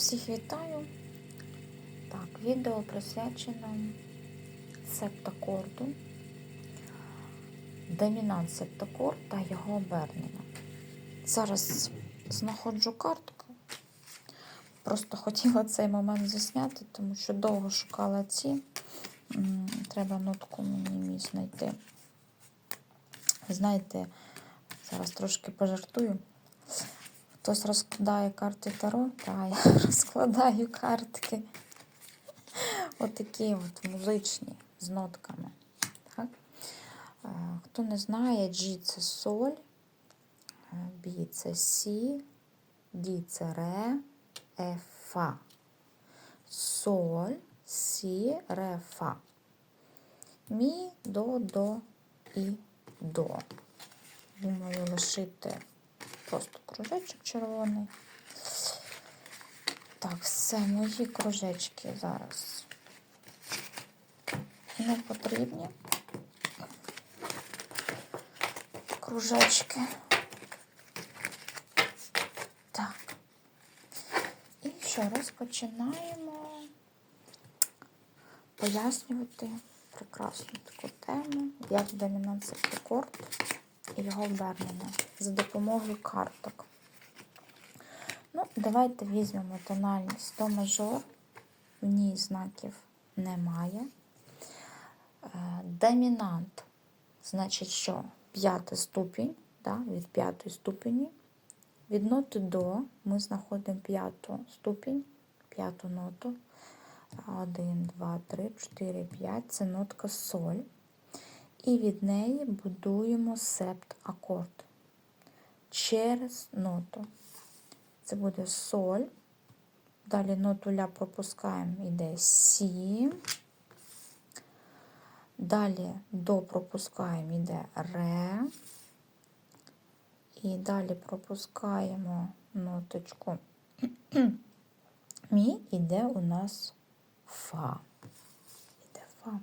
Всіх вітаю. Так, відео присвячено септакорду, домінант септакорд та його обернення. Зараз знаходжу картку. Просто хотіла цей момент засняти, тому що довго шукала ці. Треба нотку мені мій знайти. Знаєте, зараз трошки пожартую. Хтось розкладає карти Таро, та я розкладаю картки. Отакі от музичні з нотками. Так? Е, Хто не знає, G це соль, е, B це Сі, D це ре, Е фа. Соль, Сі, ре, фа. Мі, до, до і до. Думаю, лишити просто кружечок червоний. Так, все, мої кружечки зараз не потрібні. Кружечки. Так. І що, розпочинаємо пояснювати прекрасну таку тему, як домінант септикорд і його обернення за допомогою карток. Ну, давайте візьмемо тональність до мажор. В ній знаків немає. Е, Домінант, значить, що п'ятий ступінь, да, від п'ятої ступені. Від ноти до ми знаходимо п'яту ступінь, п'яту ноту. Один, два, три, чотири, п'ять. Це нотка соль. І від неї будуємо септ акорд через ноту. Це буде соль. Далі ноту ля пропускаємо, йде сі. Далі до пропускаємо, йде ре. І далі пропускаємо ноточку мі, іде у нас фа. Іде фа.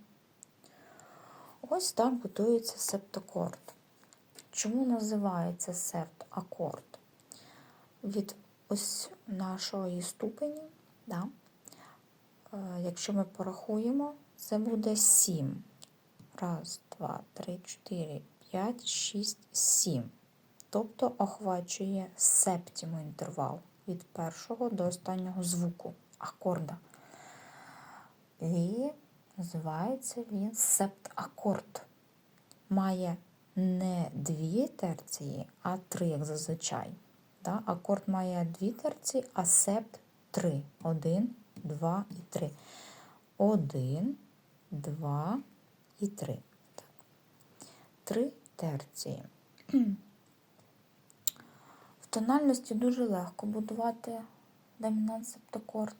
Ось так будується септакорд. Чому називається септ-акорд? Від ось нашої ступені, да? е, якщо ми порахуємо, це буде 7. Раз, два, три, чотири, п'ять, шість, сім. Тобто охвачує септіму інтервал від першого до останнього звуку акорда. І називається він септакорд. Має не дві терції, а три, як зазвичай. Да? Акорд має дві терції, а септ три. Один, два і три. Один, два і три. Так. Три терції. В тональності дуже легко будувати домінант септакорд.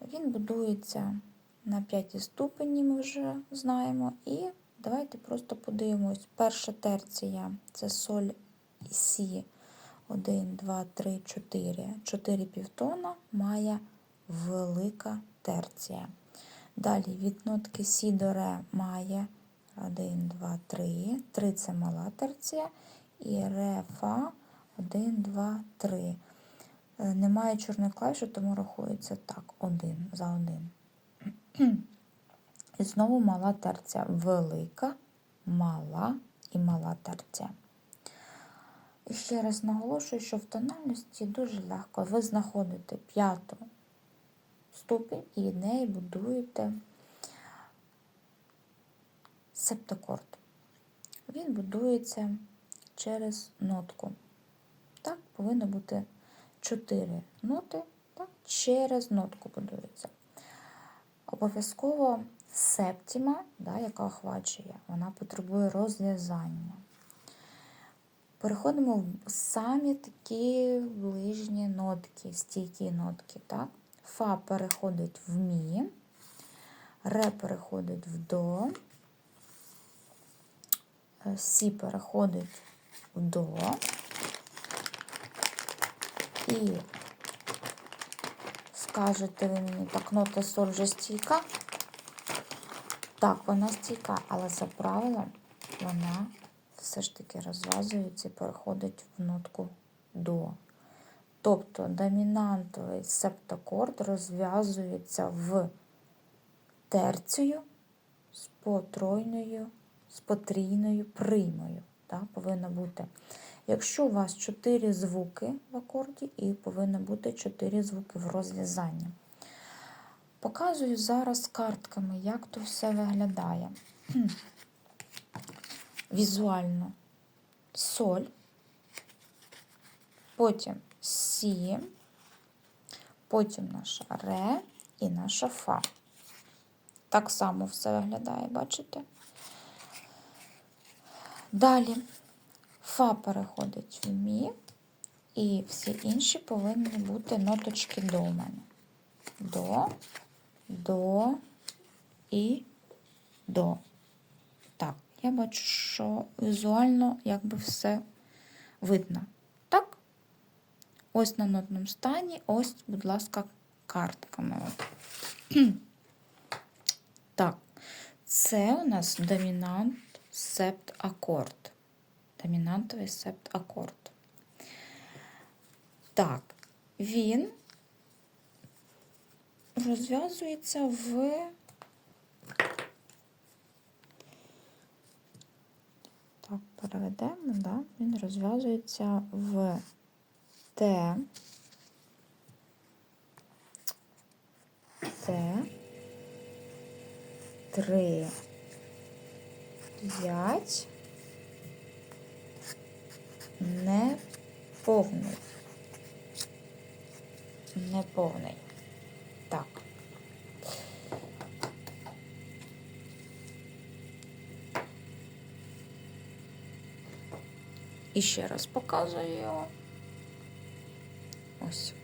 Він будується на п'ятій ступені, ми вже знаємо. І давайте просто подивимось. Перша терція це соль і сі. 1, 2, 3, 4. 4 півтона має велика терція. Далі від нотки Сі до Ре має 1, 2, 3. 3 це мала терція. І Ре, Фа 1, 2, 3. Е, Немає чорної клавіші, тому рахується так. 1 за 1. І знову мала терція. Велика, мала і мала терція. І ще раз наголошую, що в тональності дуже легко. Ви знаходите п'яту ступінь і від неї будуєте септакорд. Він будується через нотку. Так, повинно бути 4 ноти, так, через нотку будується. Обов'язково септіма, да, яка охвачує, вона потребує розв'язання. Переходимо в самі такі ближні нотки, стійкі нотки. Так? Фа переходить в мі, ре переходить в до, е, сі переходить в до. І скажете ви мені, так, нота соль вже стійка. Так, вона стійка, але за правилом вона все ж таки розв'язується і переходить в нотку до. Тобто домінантовий септакорд розв'язується в терцію з потройною, з потрійною примою. Так, повинно бути. Якщо у вас 4 звуки в акорді, і повинно бути 4 звуки в розв'язанні. Показую зараз картками, як то все виглядає. Візуально соль, потім сі, потім наша ре і наша фа. Так само все виглядає, бачите? Далі фа переходить в мі, і всі інші повинні бути ноточки до мене. До, до і до. Так, я бачу, що візуально якби все видно. Так? Ось на нотному стані, ось, будь ласка, картками. Так, це у нас домінант септ акорд. Домінантовий септ акорд. Так, він розв'язується в так, переведемо, да? він розв'язується в Т, Т, 3, 5, неповний. Неповний. Так. І ще раз показую його. Ось.